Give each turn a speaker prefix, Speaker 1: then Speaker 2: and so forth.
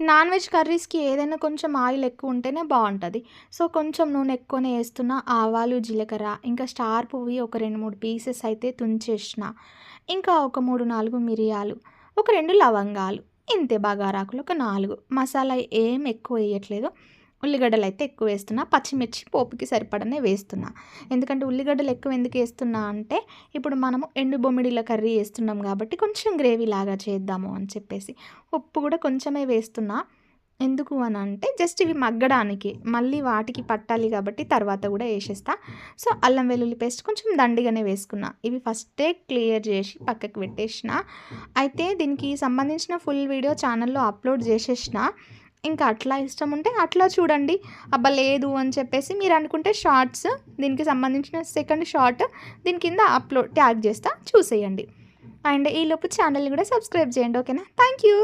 Speaker 1: Non veg కర్రీస్‌కి ఏదైనా కొంచెం oil ఎక్కువ ఉంటేనే బాగుంటుంది సో, కొంచెం నూనె ఎక్కువనే వేస్తున్న ఆవాలు, జీలకర్ర ఇంకా స్టార్ పువ్వి ఒక 2, 3 పీసెస్ అయితే తుంచేసిన. ఇంకా ఒక 3, 4 మిరియాలు, ఒక రెండు లవంగాలు, ఇంతే బగారాకులు ఒక నాలుగు. మసాలా ఏం ఎక్కువ వేయట్లేదు. ఉల్లిగడ్డలు అయితే ఎక్కువ వేస్తున్నా. పచ్చిమిర్చి పోపుకి సరిపడనే వేస్తున్నా. ఎందుకంటే ఉల్లిగడ్డలు ఎక్కువ ఎందుకు వేస్తున్నా అంటే, ఇప్పుడు మనము ఎండు బొమ్మిడిల కర్రీ వేస్తున్నాం కాబట్టి కొంచెం గ్రేవీ లాగా చేద్దాము అని చెప్పేసి. ఉప్పు కూడా కొంచెమే వేస్తున్నా. ఎందుకు అని అంటే జస్ట్ ఇవి మగ్గడానికి. మళ్ళీ వాటికి పట్టాలి కాబట్టి తర్వాత కూడా వేసేస్తా సో, అల్లం వెల్లుల్లి పేస్ట్ కొంచెం దండిగానే వేసుకున్నా. ఇవి ఫస్టే క్లియర్ చేసి పక్కకు పెట్టేసిన. అయితే దీనికి సంబంధించిన ఫుల్ వీడియో ఛానల్‌లో అప్లోడ్ చేసేసిన. ఇంకా అట్లా ఇష్టం ఉంటే అట్లా చూడండి. అబ్బా! లేదు అని చెప్పేసి మీరు అనుకుంటే షార్ట్స్ దీనికి సంబంధించిన సెకండ్ షార్ట్ దీని కింద అప్లోడ్ ట్యాగ్ చేస్తా చూసేయండి. అండ్ ఈలోపు ఛానల్‌ని కూడా సబ్స్క్రైబ్ చేయండి. ఓకేనా? Thank you.